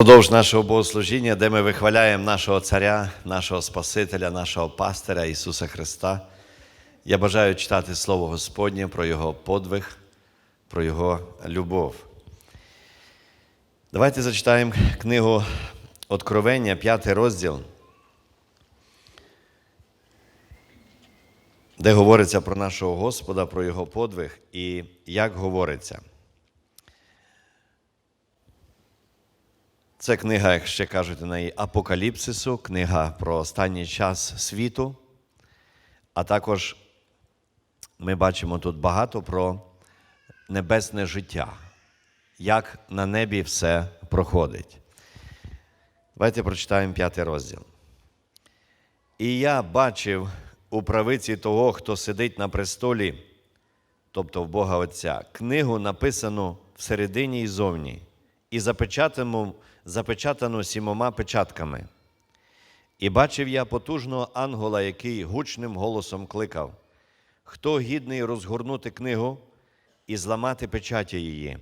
Продовж нашого богослужіння, де ми вихваляємо нашого Царя, нашого Спасителя, нашого пастиря Ісуса Христа, я бажаю читати Слово Господнє про Його подвиг, про Його любов. Давайте зачитаємо книгу Откровення, п'ятий розділ, де говориться про нашого Господа, про Його подвиг і як говориться. Це книга, як ще кажуть, у неї Апокаліпсису, книга про останній час світу. А також ми бачимо тут багато про небесне життя, як на небі все проходить. Давайте прочитаємо п'ятий розділ. І я бачив у правиці того, хто сидить на престолі, тобто в Бога Отця, книгу написану всередині і зовні, і запечатану, запечатану сімома печатками. І бачив я потужного ангела, який гучним голосом кликав: Хто гідний розгорнути книгу і зламати печаті її?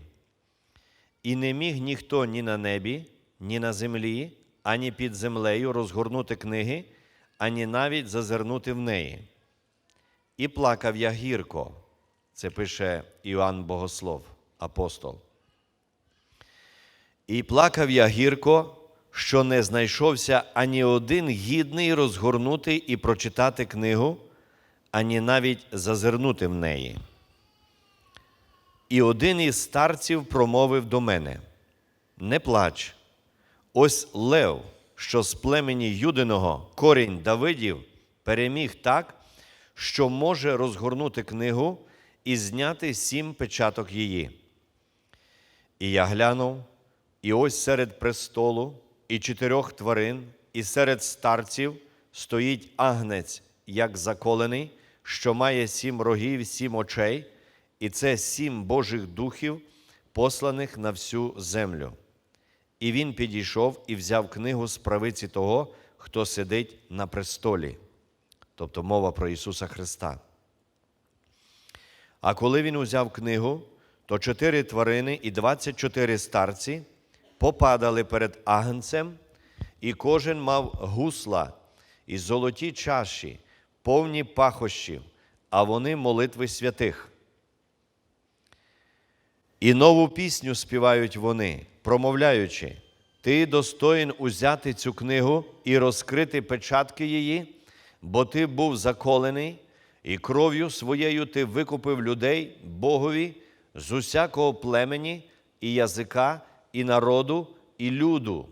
І не міг ніхто ні на небі, ні на землі, ані під землею розгорнути книги, ані навіть зазирнути в неї. І плакав я гірко. Це пише Іоанн Богослов, апостол. І плакав я гірко, що не знайшовся ані один гідний розгорнути і прочитати книгу, ані навіть зазирнути в неї. І один із старців промовив до мене: Не плач, ось Лев, що з племені Юдиного корінь Давидів, переміг так, що може розгорнути книгу і зняти сім печаток її. І я глянув, і ось серед престолу і чотирьох тварин, і серед старців стоїть агнець, як заколений, що має сім рогів, сім очей, і це сім Божих духів, посланих на всю землю. І він підійшов і взяв книгу з правиці того, хто сидить на престолі, тобто мова про Ісуса Христа. А коли він узяв книгу, то чотири тварини і двадцять чотири старці попадали перед агнцем, і кожен мав гусла і золоті чаші, повні пахощів, а вони молитви святих. І нову пісню співають вони, промовляючи: Ти достоїн узяти цю книгу і розкрити печатки її, бо ти був заколений, і кров'ю своєю ти викупив людей Богові з усякого племені і язика, і народу, і люду.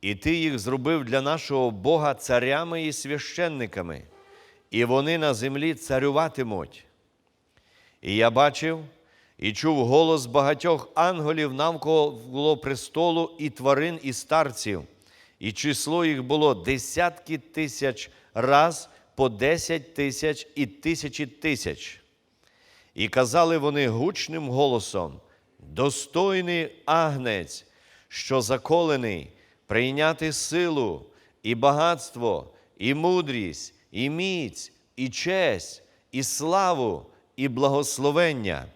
І ти їх зробив для нашого Бога царями і священниками, і вони на землі царюватимуть. І я бачив і чув голос багатьох ангелів навколо престолу і тварин, і старців, і число їх було десятки тисяч раз по десять тисяч і тисячі тисяч. І казали вони гучним голосом: достойний агнець, що заколений, прийняти силу, і багатство, і мудрість, і міць, і честь, і славу, і благословення.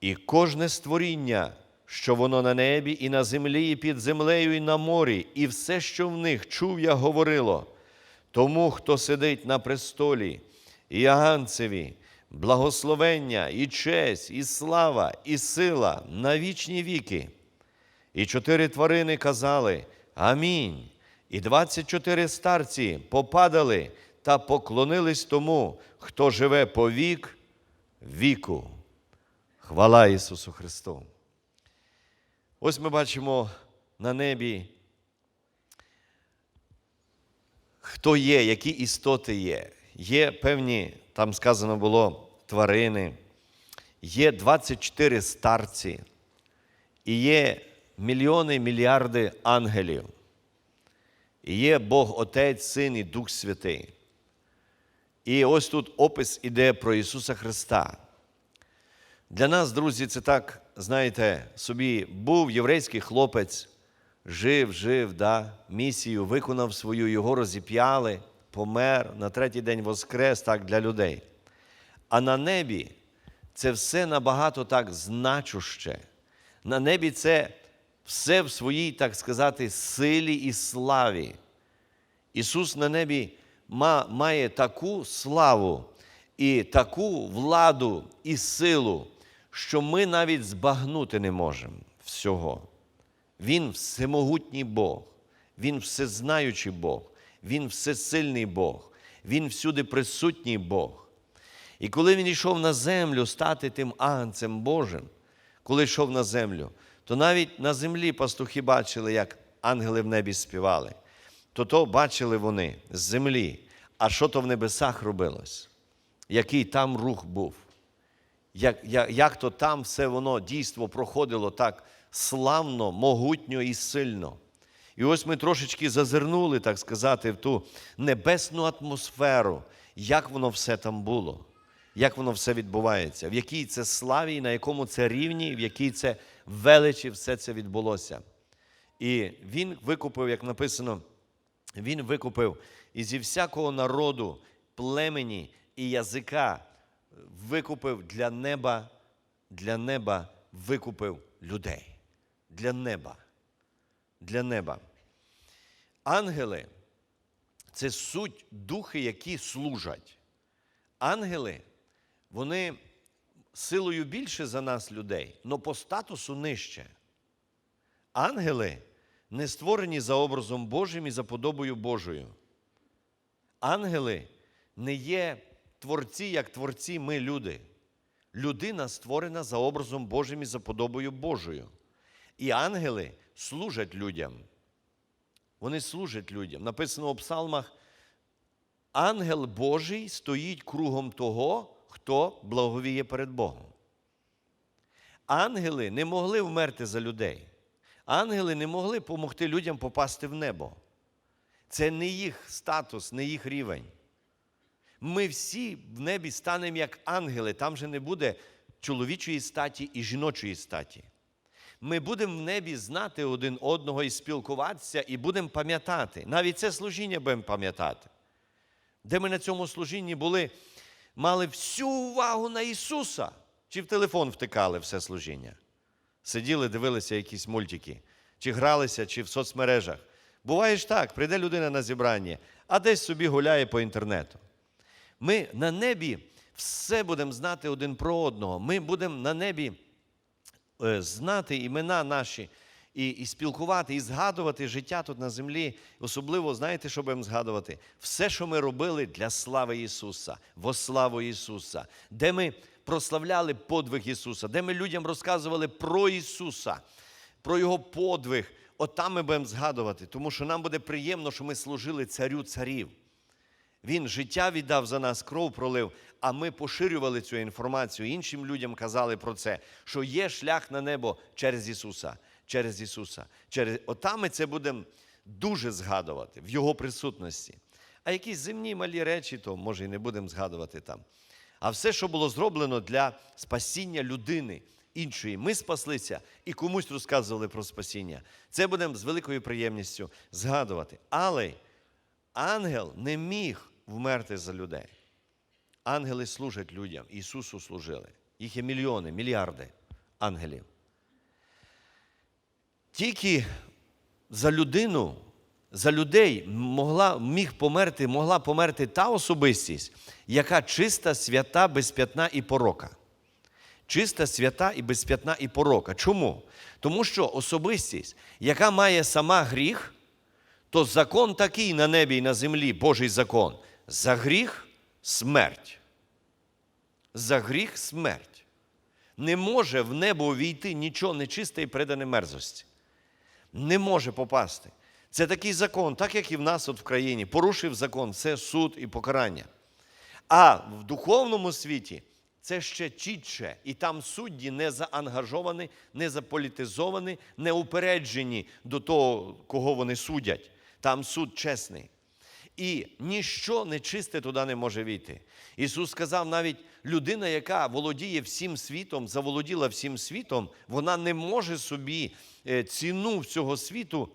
І кожне створіння, що воно на небі, і на землі, і під землею, і на морі, і все, що в них чув я, говорило, тому, хто сидить на престолі, і аганцеві, благословення, і честь, і слава, і сила на вічні віки. І чотири тварини казали Амінь. І двадцять чотири старці попадали та поклонились тому, хто живе по вік віку. Хвала Ісусу Христу. Ось ми бачимо на небі, хто є, які істоти є. Є певні, там сказано було, тварини, є 24 старці, і є мільйони, мільярди ангелів. І є Бог Отець, Син і Дух Святий. І ось тут опис іде про Ісуса Христа. Для нас, друзі, це так, знаєте, собі був єврейський хлопець, жив, жив, да, місію, виконав свою, його розіп'яли, помер, на третій день воскрес так для людей. А на небі це все набагато так значуще. На небі це все в своїй, так сказати, силі і славі. Ісус на небі має таку славу і таку владу і силу, що ми навіть збагнути не можемо всього. Він всемогутній Бог, Він всезнаючий Бог, Він всесильний Бог, Він всюди присутній Бог. І коли він йшов на землю стати тим агнцем Божим, коли йшов на землю, то навіть на землі пастухи бачили, як ангели в небі співали. То то бачили вони з землі. А що то в небесах робилось? Який там рух був? Як, як, як то там все воно дійство проходило так славно, могутньо і сильно. І ось ми трошечки зазирнули, так сказати, в ту небесну атмосферу, як воно все там було, як воно все відбувається, в якій це славі, на якому це рівні, в якій це величі все це відбулося. І він викупив, як написано, він викупив і зі всякого народу, племені і язика викупив для неба, для неба викупив людей. Для неба. Для неба. Ангели це суть духи, які служать. Ангели, вони силою більше за нас людей, але по статусу нижче. Ангели не створені за образом Божим і за подобою Божою. Ангели не є творці, як творці ми люди. Людина створена за образом Божим і за подобою Божою. І ангели служать людям. Вони служать людям. Написано у псалмах: ангел Божий стоїть кругом того, хто благовіє перед Богом. Ангели не могли вмерти за людей. Ангели не могли допомогти людям попасти в небо. Це не їх статус, не їх рівень. Ми всі в небі станемо як ангели, там же не буде чоловічої статі і жіночої статі. Ми будемо в небі знати один одного і спілкуватися, і будемо пам'ятати. Навіть це служіння будемо пам'ятати. Де ми на цьому служінні були, мали всю увагу на Ісуса, чи в телефон втикали все служіння. Сиділи, дивилися якісь мультики, чи гралися, чи в соцмережах. Буває ж так, прийде людина на зібрання, а десь собі гуляє по інтернету. Ми на небі все будемо знати один про одного. Ми будемо на небі знати імена наші і, і спілкувати, і згадувати життя тут на землі. Особливо, знаєте, що будемо згадувати? Все, що ми робили для слави Ісуса, во славу Ісуса, де ми прославляли подвиг Ісуса, де ми людям розказували про Ісуса, про Його подвиг. От там ми будемо згадувати, тому що нам буде приємно, що ми служили царю царів. Він життя віддав за нас, кров пролив, а ми поширювали цю інформацію. Іншим людям казали про це, що є шлях на небо через Ісуса. Через Ісуса. Через... Отам ми це будемо дуже згадувати в Його присутності. А якісь земні малі речі, то може і не будемо згадувати там. А все, що було зроблено для спасіння людини іншої, ми спаслися і комусь розказували про спасіння. Це будемо з великою приємністю згадувати. Але ангел не міг вмерти за людей. Ангели служать людям, Ісусу служили. Їх є мільйони, мільярди ангелів. Тільки за людину, за людей могла, міг померти, могла померти та особистість, яка чиста, свята, без п'ятна і порока. Чиста, свята і без п'ятна і порока. Чому? Тому що особистість, яка має сама гріх, то закон такий на небі і на землі, Божий закон. За гріх смерть. За гріх смерть. Не може в небо увійти нічого нечисте і придане мерзості. Не може попасти. Це такий закон, так як і в нас от в країні. Порушив закон, це суд і покарання. А в духовному світі це ще чітче. І там судді не заангажовані, не заполітизовані, не упереджені до того, кого вони судять. Там суд чесний. І ніщо нечисте туди не може війти. Ісус сказав, навіть людина, яка володіє всім світом, заволоділа всім світом, вона не може собі е, ціну цього світу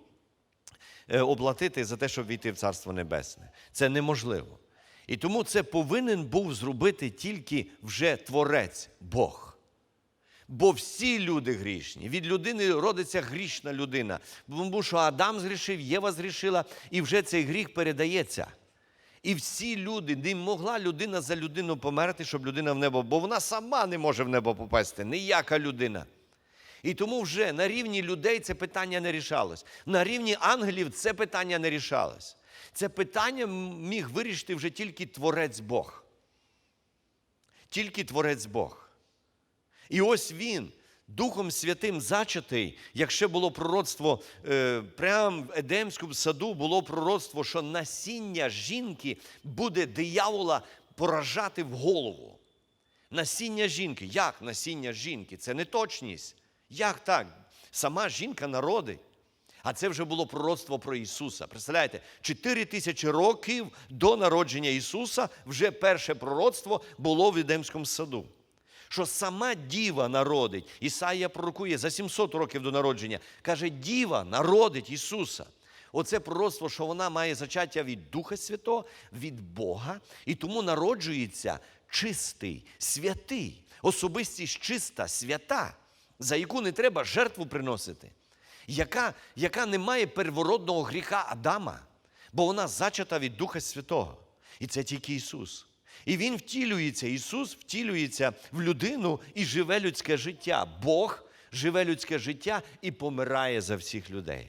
е, оплатити за те, щоб війти в Царство Небесне. Це неможливо. І тому це повинен був зробити тільки вже Творець Бог. Бо всі люди грішні. Від людини родиться грішна людина. Тому що Адам згрішив, Єва згрішила, і вже цей гріх передається. І всі люди, не могла людина за людину померти, щоб людина в небо, бо вона сама не може в небо попасти, ніяка людина. І тому вже на рівні людей це питання не рішалось. На рівні ангелів це питання не рішалось. Це питання міг вирішити вже тільки Творець Бог. Тільки Творець Бог. І ось він, Духом Святим зачатий, як ще було пророцтво, е, прямо в Едемському саду було пророцтво, що насіння жінки буде диявола поражати в голову. Насіння жінки. Як насіння жінки? Це не точність. Як так? Сама жінка народить. А це вже було пророцтво про Ісуса. Представляєте, 4 тисячі років до народження Ісуса вже перше пророцтво було в Едемському саду. Що сама діва народить. Ісаїя пророкує за 700 років до народження. Каже, діва народить Ісуса. Оце пророцтво, що вона має зачаття від Духа Святого, від Бога, і тому народжується чистий, святий, особистість чиста, свята, за яку не треба жертву приносити, яка, яка не має первородного гріха Адама, бо вона зачата від Духа Святого. І це тільки Ісус. І Він втілюється, Ісус втілюється в людину і живе людське життя. Бог живе людське життя і помирає за всіх людей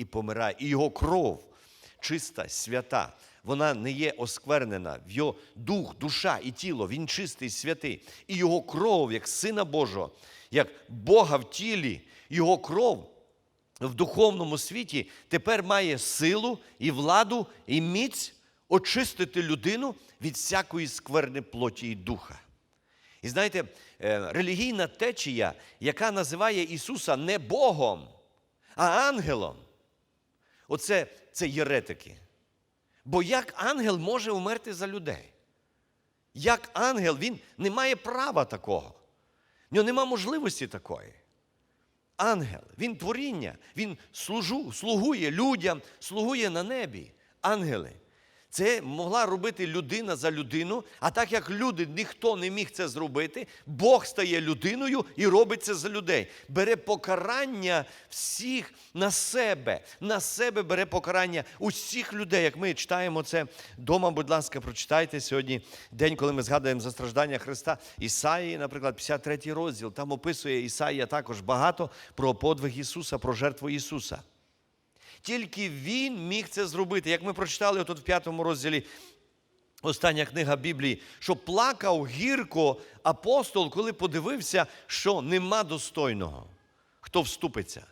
і помирає. І його кров чиста, свята. Вона не є осквернена, в його дух, душа і тіло, він чистий, святий. І його кров, як Сина Божого, як Бога в тілі, його кров в духовному світі тепер має силу і владу, і міць очистити людину від всякої скверни плоті і духа. І знаєте, е, релігійна течія, яка називає Ісуса не Богом, а ангелом. Оце це єретики. Бо як ангел може умерти за людей? Як ангел, він не має права такого. В нього нема можливості такої. Ангел, він творіння, він служу, слугує людям, слугує на небі. Ангели. Це могла робити людина за людину, а так як люди ніхто не міг це зробити, Бог стає людиною і робить це за людей. Бере покарання всіх на себе, на себе бере покарання усіх людей. Як ми читаємо це вдома, будь ласка, прочитайте сьогодні день, коли ми згадуємо за страждання Христа. Ісаї, наприклад, 53 розділ. Там описує Ісаїя також багато про подвиг Ісуса, про жертву Ісуса. Тільки він міг це зробити. Як ми прочитали тут в п'ятому розділі, остання книга Біблії, що плакав гірко апостол, коли подивився, що нема достойного, хто вступиться.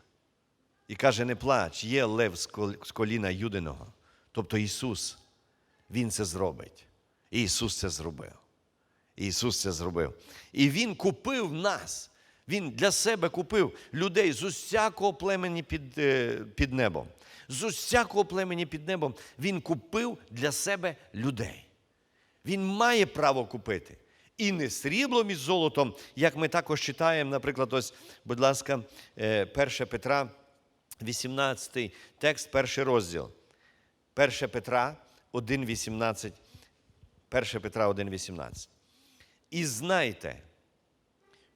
І каже: не плач, є лев з коліна Юдиного. Тобто Ісус, Він це зробить. І Ісус це зробив. І Ісус це зробив. І Він купив нас. Він для себе купив людей з усякого племені під, е, під небом. З усякого племені під небом він купив для себе людей. Він має право купити. І не сріблом і золотом, як ми також читаємо, наприклад, ось, будь ласка, 1 е, Петра, 18 текст, перший розділ. 1 Петра 1,18. 1 Петра 1,18. І знайте,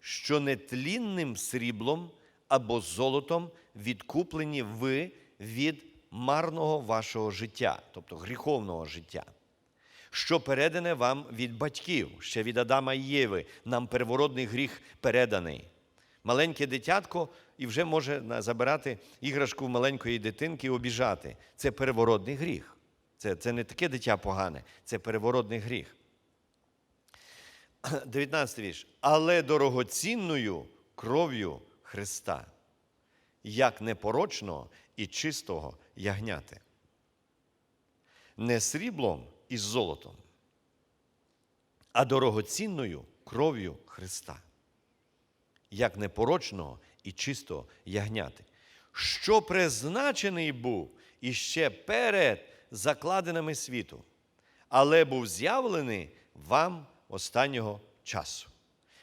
що нетлінним сріблом або золотом відкуплені ви від марного вашого життя, тобто гріховного життя, що передане вам від батьків, ще від Адама і Єви, нам первородний гріх переданий. Маленьке дитятко і вже може забирати іграшку маленької дитинки і обіжати. Це перевородний гріх. Це, Це не таке дитя погане, це перевородний гріх. 19 вірш. Але дорогоцінною кров'ю Христа, як непорочного і чистого ягняти. Не сріблом і золотом, а дорогоцінною кров'ю Христа, як непорочного і чистого ягняти, що призначений був іще перед закладинами світу, але був з'явлений вам останнього часу.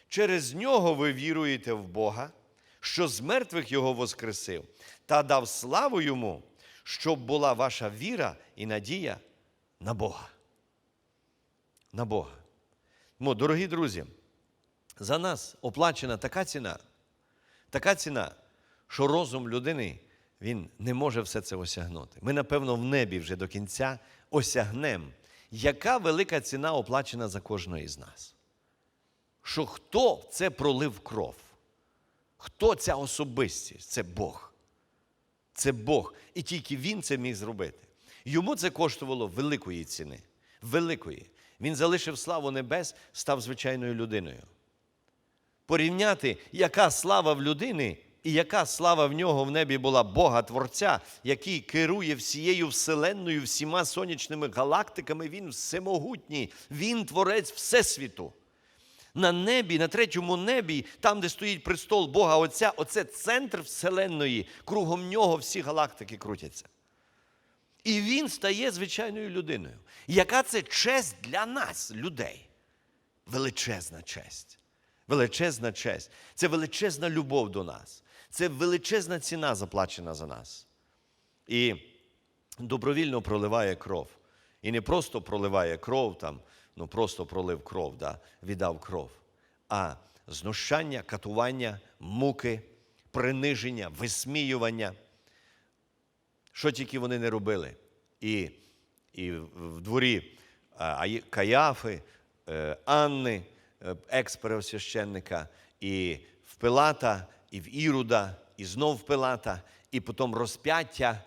Через нього ви віруєте в Бога, що з мертвих Його воскресив, та дав славу йому, щоб була ваша віра і надія на Бога. На Бога. Тому, дорогі друзі, за нас оплачена така ціна, така ціна, що розум людини він не може все це осягнути. Ми, напевно, в небі вже до кінця осягнемо, яка велика ціна оплачена за кожного із нас. Що хто це пролив кров? Хто ця особистість? Це Бог. Це Бог. І тільки Він це міг зробити. Йому це коштувало великої ціни. Великої. Він залишив славу небес, став звичайною людиною. Порівняти, яка слава в людини і яка слава в нього в небі була Бога Творця, який керує всією вселенною, всіма сонячними галактиками, він всемогутній, він творець Всесвіту. На небі, на третьому небі, там, де стоїть престол Бога Отця, оце центр Вселенної, кругом нього всі галактики крутяться. І він стає звичайною людиною. Яка це честь для нас, людей? Величезна честь. Величезна честь. Це величезна любов до нас. Це величезна ціна заплачена за нас. І добровільно проливає кров. І не просто проливає кров, там, ну просто пролив кров, да, віддав кров, а знущання, катування, муки, приниження, висміювання. Що тільки вони не робили. І, і в дворі Каяфи, е, Анни, е, екс-первосвященника, і в Пилата, і в Іруда, і знов в Пилата, і потім розп'яття.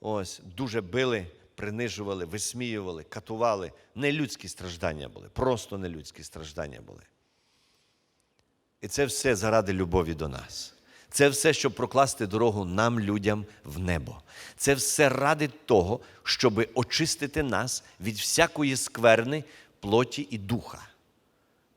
Ось дуже били, принижували, висміювали, катували. Нелюдські страждання були, просто нелюдські страждання були. І це все заради любові до нас. Це все, щоб прокласти дорогу нам, людям, в небо. Це все ради того, щоб очистити нас від всякої скверни, плоті і духа.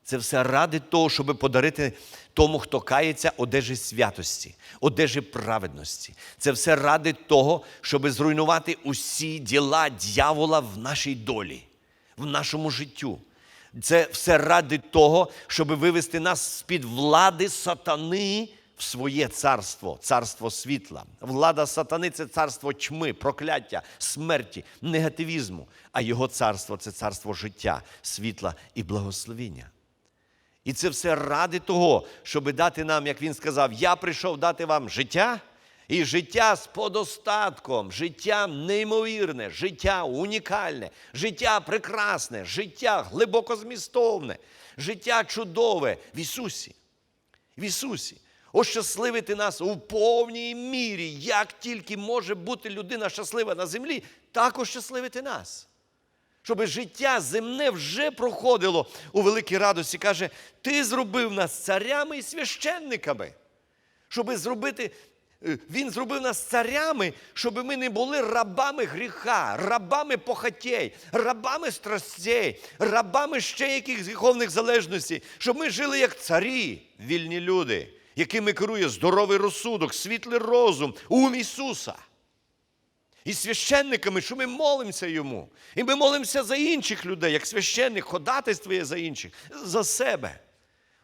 Це все ради того, щоб подарити тому, хто кається, одежі святості, одежі праведності. Це все ради того, щоб зруйнувати усі діла дьявола в нашій долі, в нашому життю. Це все ради того, щоб вивести нас з-під влади сатани в своє царство, царство світла. Влада сатани це царство тьми, прокляття, смерті, негативізму. А його царство це царство життя, світла і благословіння. І це все ради того, щоб дати нам, як він сказав, я прийшов дати вам життя, і життя з подостатком, життя неймовірне, життя унікальне, життя прекрасне, життя глибоко змістовне, життя чудове в Ісусі. В Ісусі. Ощасливити нас у повній мірі, як тільки може бути людина щаслива на землі, так ощасливити нас щоб життя земне вже проходило у великій радості. Каже, ти зробив нас царями і священниками. Щоб зробити, е, він зробив нас царями, щоб ми не були рабами гріха, рабами похотей, рабами страстей, рабами ще яких гріховних залежностей, щоб ми жили як царі, вільні люди, якими керує здоровий розсудок, світлий розум, ум Ісуса і священниками, що ми молимося йому. І ми молимося за інших людей, як священник, ходатайствує за інших, за себе.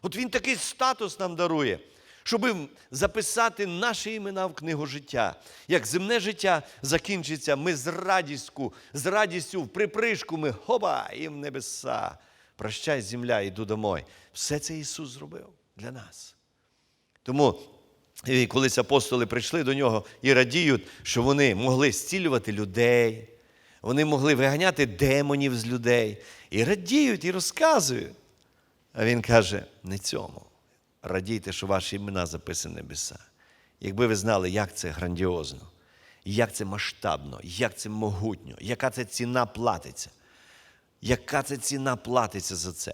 От він такий статус нам дарує, щоб записати наші імена в книгу життя. Як земне життя закінчиться, ми з радістю, з радістю в припришку ми хоба в небеса. Прощай, земля, іду домой. Все це Ісус зробив для нас. Тому і колись апостоли прийшли до нього і радіють, що вони могли зцілювати людей, вони могли виганяти демонів з людей. І радіють, і розказують. А він каже: не цьому. Радійте, що ваші імена записані небеса. Якби ви знали, як це грандіозно, як це масштабно, як це могутньо, яка це ціна платиться, яка це ціна платиться за це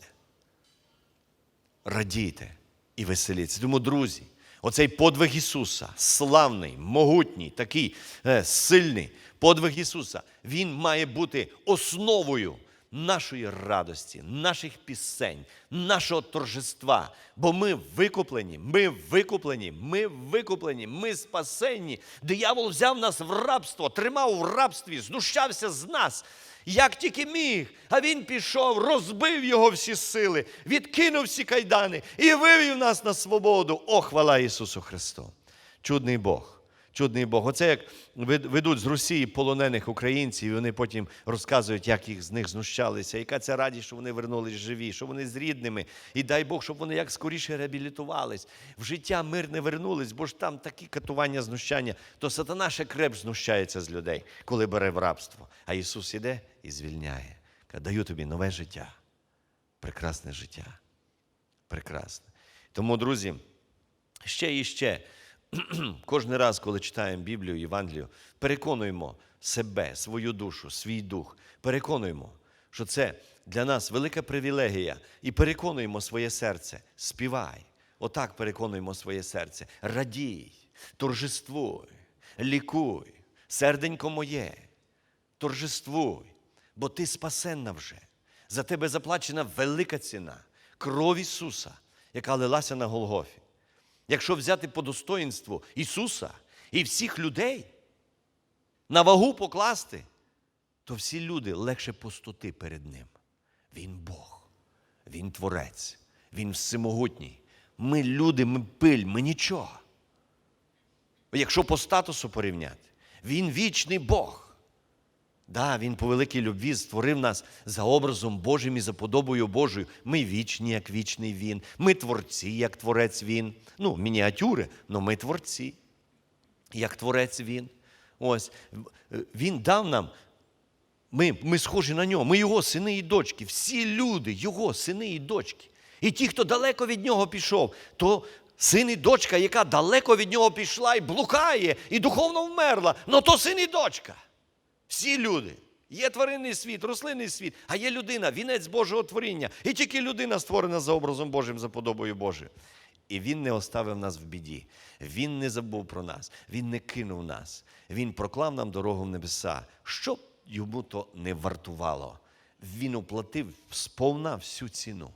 радійте і веселіться. Тому, друзі, оцей подвиг Ісуса, славний, могутній, такий е, сильний подвиг Ісуса, Він має бути основою нашої радості, наших пісень, нашого торжества. Бо ми викуплені, ми викуплені, ми викуплені, ми спасенні. Диявол взяв нас в рабство, тримав в рабстві, знущався з нас як тільки міг. А він пішов, розбив його всі сили, відкинув всі кайдани і вивів нас на свободу. О, хвала Ісусу Христу! Чудний Бог, чудний Бог. Оце як ведуть з Росії полонених українців, і вони потім розказують, як їх з них знущалися, яка це радість, що вони вернулись живі, що вони з рідними. І дай Бог, щоб вони як скоріше реабілітувались, в життя мирне вернулись, бо ж там такі катування, знущання. То сатана ще креп знущається з людей, коли бере в рабство. А Ісус іде і звільняє. Каже, даю тобі нове життя, прекрасне життя. Прекрасне. Тому, друзі, ще і ще, кожен раз, коли читаємо Біблію, Євангелію, переконуємо себе, свою душу, свій дух, переконуємо, що це для нас велика привілегія, і переконуємо своє серце. Співай. Отак переконуємо своє серце. Радій, торжествуй, лікуй, серденько моє, торжествуй, бо ти спасенна вже. За тебе заплачена велика ціна кров Ісуса, яка лилася на Голгофі. Якщо взяти по достоїнству Ісуса і всіх людей на вагу покласти, то всі люди легше пустоти перед Ним. Він Бог, Він Творець, Він всемогутній. Ми люди, ми пиль, ми нічого. Якщо по статусу порівняти, Він вічний Бог. Да, Він по великій любві створив нас за образом Божим і за подобою Божою. Ми вічні, як вічний Він. Ми творці, як творець Він. Ну, мініатюри, але ми творці, як творець Він. Ось Він дав нам. Ми, ми схожі на нього, ми його сини і дочки. Всі люди, його сини і дочки. І ті, хто далеко від нього пішов, то син і дочка, яка далеко від нього пішла і блукає, і духовно вмерла, ну то син і дочка. Всі люди. Є тваринний світ, рослинний світ, а є людина, вінець Божого творіння. І тільки людина створена за образом Божим, за подобою Божою. І Він не оставив нас в біді. Він не забув про нас, Він не кинув нас. Він проклав нам дорогу в небеса. Що б йому то не вартувало. Він оплатив сповна всю ціну.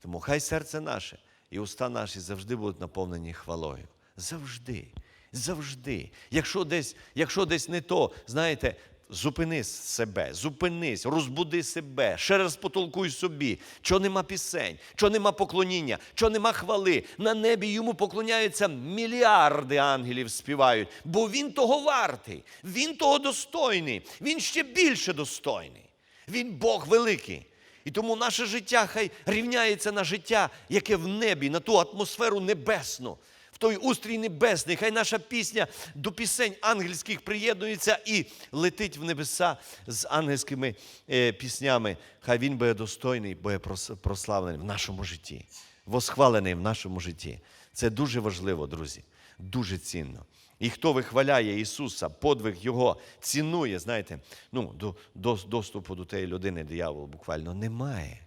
Тому хай серце наше і уста наші завжди будуть наповнені хвалою. Завжди. Завжди. Якщо десь, якщо десь не то, знаєте, зупини себе, зупинись, розбуди себе, ще раз потолкуй собі, що нема пісень, що нема поклоніння, що нема хвали. На небі йому поклоняються мільярди ангелів співають, бо він того вартий, він того достойний, він ще більше достойний. Він Бог великий. І тому наше життя хай рівняється на життя, яке в небі, на ту атмосферу небесну, той устрій небесний. Хай наша пісня до пісень ангельських приєднується і летить в небеса з ангельськими е, піснями. Хай він буде достойний, буде прославлений в нашому житті, восхвалений в нашому житті. Це дуже важливо, друзі, дуже цінно. І хто вихваляє Ісуса, подвиг Його цінує, знаєте, ну, до, до, доступу до тієї людини диявол буквально немає.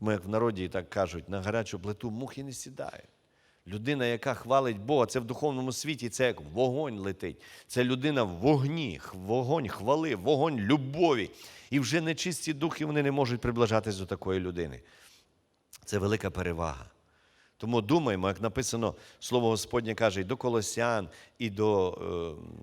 Ну, як в народі так кажуть, на гарячу плиту мухи не сідають. Людина, яка хвалить Бога, це в духовному світі, це як вогонь летить. Це людина в вогні, вогонь хвали, вогонь любові. І вже нечисті духи вони не можуть приближатись до такої людини. Це велика перевага. Тому думаємо, як написано, Слово Господнє каже, і до колосян, і до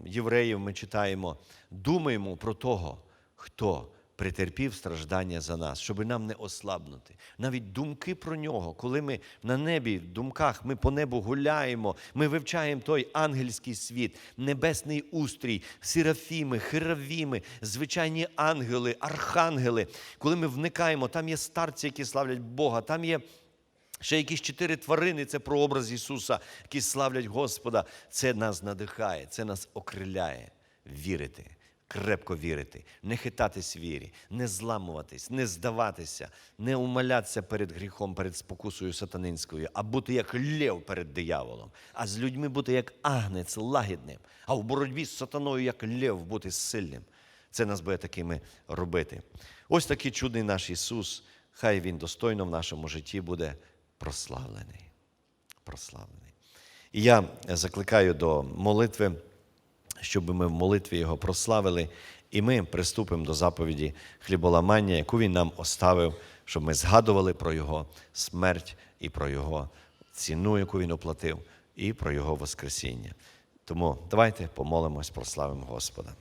е, євреїв ми читаємо. Думаємо про того, хто претерпів страждання за нас, щоб нам не ослабнути. Навіть думки про нього, коли ми на небі, в думках, ми по небу гуляємо, ми вивчаємо той ангельський світ, небесний устрій, серафіми, херавіми, звичайні ангели, архангели. Коли ми вникаємо, там є старці, які славлять Бога, там є. Ще якісь чотири тварини це прообраз Ісуса, які славлять Господа. Це нас надихає, це нас окриляє. Вірити, крепко вірити, не хитатись вірі, не зламуватись, не здаватися, не умалятися перед гріхом, перед спокусою сатанинською, а бути як лев перед дияволом, а з людьми бути як агнець лагідним, а в боротьбі з сатаною як лев бути сильним. Це нас буде такими робити. Ось такий чудний наш Ісус. Хай Він достойно в нашому житті буде прославлений. Прославлений. І я закликаю до молитви, щоб ми в молитві Його прославили, і ми приступимо до заповіді хліболамання, яку Він нам оставив, щоб ми згадували про Його смерть і про Його ціну, яку Він оплатив, і про Його Воскресіння. Тому давайте помолимось, прославимо Господа.